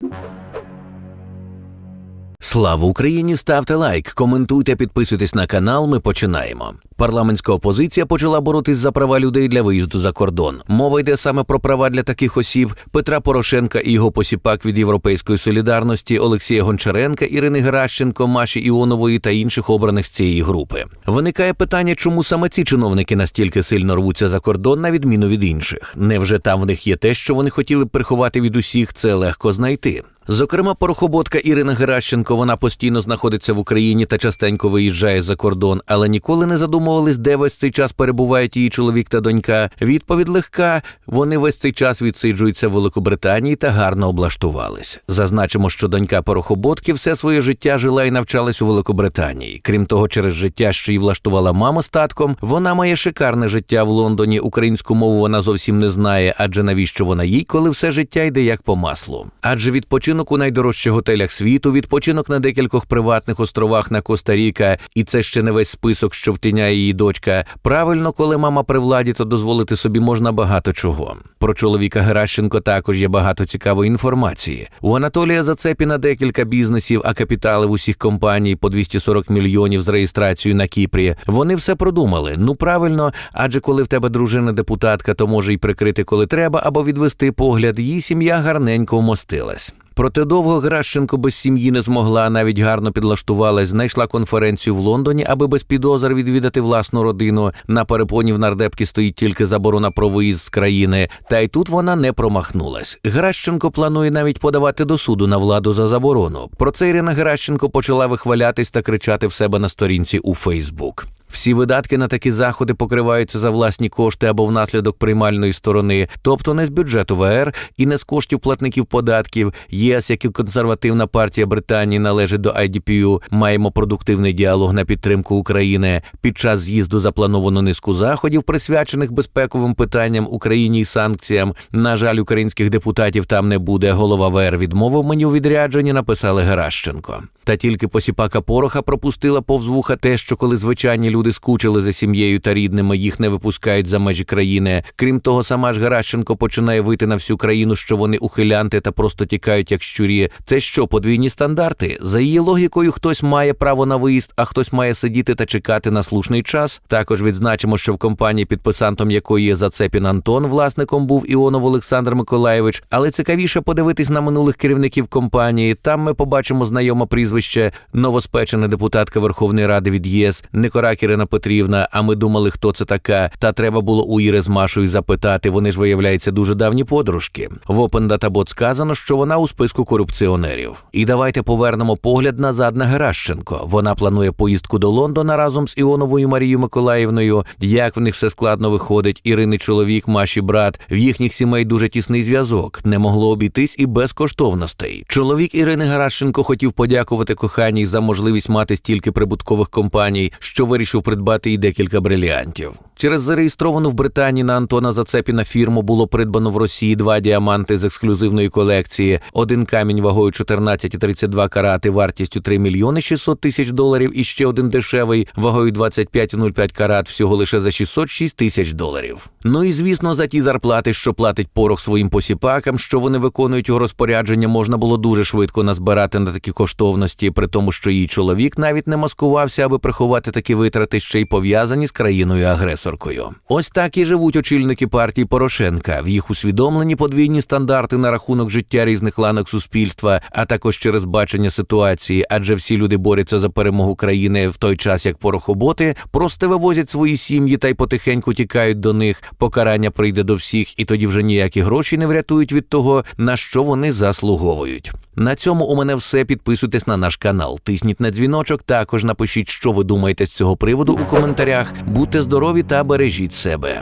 you Слава Україні! Ставте лайк, коментуйте, підписуйтесь на канал. Ми починаємо. Парламентська опозиція почала боротись за права людей для виїзду за кордон. Мова йде саме про права для таких осіб Петра Порошенка і його посіпак від Європейської солідарності Олексія Гончаренка, Ірини Геращенко, Маші Іонової та інших обраних з цієї групи. Виникає питання, чому саме ці чиновники настільки сильно рвуться за кордон, на відміну від інших. Невже там в них є те, що вони хотіли б приховати від усіх? Це легко знайти. Зокрема, порохоботка Ірина Геращенко, вона постійно знаходиться в Україні та частенько виїжджає за кордон, але ніколи не задумувались, де весь цей час перебувають її чоловік та донька. Відповідь легка: вони весь цей час відсиджуються в Великобританії та гарно облаштувались. Зазначимо, що донька порохоботки все своє життя жила і навчалась у Великобританії. Крім того, через життя, що їй влаштувала мама з татком, вона має шикарне життя в Лондоні. Українську мову вона зовсім не знає, адже навіщо вона їй, коли все життя йде як по маслу. Адже відпочинок у найдорожчих готелях світу, відпочинок на декількох приватних островах на Коста-Ріка, і це ще не весь список, що втіняє її дочка. Правильно, коли мама при владі, то дозволити собі можна багато чого. Про чоловіка Геращенко також є багато цікавої інформації. У Анатолія Зацепіна декілька бізнесів, а капітали в усіх компаній по 240 мільйонів з реєстрацією на Кіпрі. Вони все продумали. Ну правильно, адже коли в тебе дружина депутатка, то може й прикрити, коли треба, або відвести погляд. Її сім'я гарненько вмостилась. Проте довго Гращенко без сім'ї не змогла, навіть гарно підлаштувалась, знайшла конференцію в Лондоні, аби без підозр відвідати власну родину. На перепоні в нардепки стоїть тільки заборона про виїзд з країни. Та й тут вона не промахнулась. Гращенко планує навіть подавати до суду на владу за заборону. Про це Ірина Гращенко почала вихвалятись та кричати в себе на сторінці у Фейсбук. Всі видатки на такі заходи покриваються за власні кошти або внаслідок приймальної сторони, тобто не з бюджету ВР і не з коштів платників податків. ЄС, як і консервативна партія Британії належить до IDPU, маємо продуктивний діалог на підтримку України. Під час з'їзду заплановано низку заходів, присвячених безпековим питанням Україні і санкціям. На жаль, українських депутатів там не буде. Голова ВР відмовив мені у відрядженні. Написали Геращенко. Та тільки посіпака пороха пропустила повз вуха те, що коли звичайні люди скучили за сім'єю та рідними, їх не випускають за межі країни. Крім того, сама ж Геращенко починає вити на всю країну, що вони ухилянти та просто тікають як щурі. Це що, подвійні стандарти? За її логікою, хтось має право на виїзд, а хтось має сидіти та чекати на слушний час. Також відзначимо, що в компанії, підписантом якої є Зацепін Антон, власником був Іонов Олександр Миколаєвич. Але цікавіше подивитись на минулих керівників компанії. Там ми побачимо знайоме прізвище новоспечена депутатка Верховної Ради від ЄС Никорак Ірина Петрівна. А ми думали, хто це така. Та треба було у Іри з Машою запитати. Вони ж виявляються дуже давні подружки. В Open Data сказано, що вона у списку корупціонерів. І давайте повернемо погляд назад на Геращенко. Вона планує поїздку до Лондона разом з Іоновою Марією Миколаївною. Як в них все складно виходить, Ірини чоловік, Маші брат. В їхніх сімей дуже тісний зв'язок. Не могло обійтись і без коштовностей. Чоловік Ірини Геращенко хотів подякувати коханій за можливість мати стільки прибуткових компаній, що вирішив придбати і декілька бриліантів. Через зареєстровану в Британії на Антона Зацепіна фірму було придбано в Росії два діаманти з ексклюзивної колекції. Один камінь вагою 14,32 карати вартістю 3 мільйони 600 тисяч доларів, і ще один дешевий вагою 25,05 карат всього лише за 606 тисяч доларів. Ну і звісно, за ті зарплати, що платить порох своїм посіпакам, що вони виконують його розпорядження, можна було дуже швидко назбирати на такі коштовності, при тому, що її чоловік навіть не маскувався, аби приховати такі витрати, ще й пов'язані з країною агресоркою. Ось так і живуть очільники партії Порошенка. В їх усвідомлені подвійні стандарти на рахунок життя різних ланок суспільства, а також через бачення ситуації, адже всі люди борються за перемогу країни в той час, як порохоботи просто вивозять свої сім'ї та й потихеньку тікають до них. Покарання прийде до всіх, і тоді вже ніякі гроші не врятують від того, на що вони заслуговують. На цьому у мене все. Підписуйтесь на наш канал, тисніть на дзвіночок. Також напишіть, що ви думаєте з цього приводу у коментарях. Будьте здорові та бережіть себе.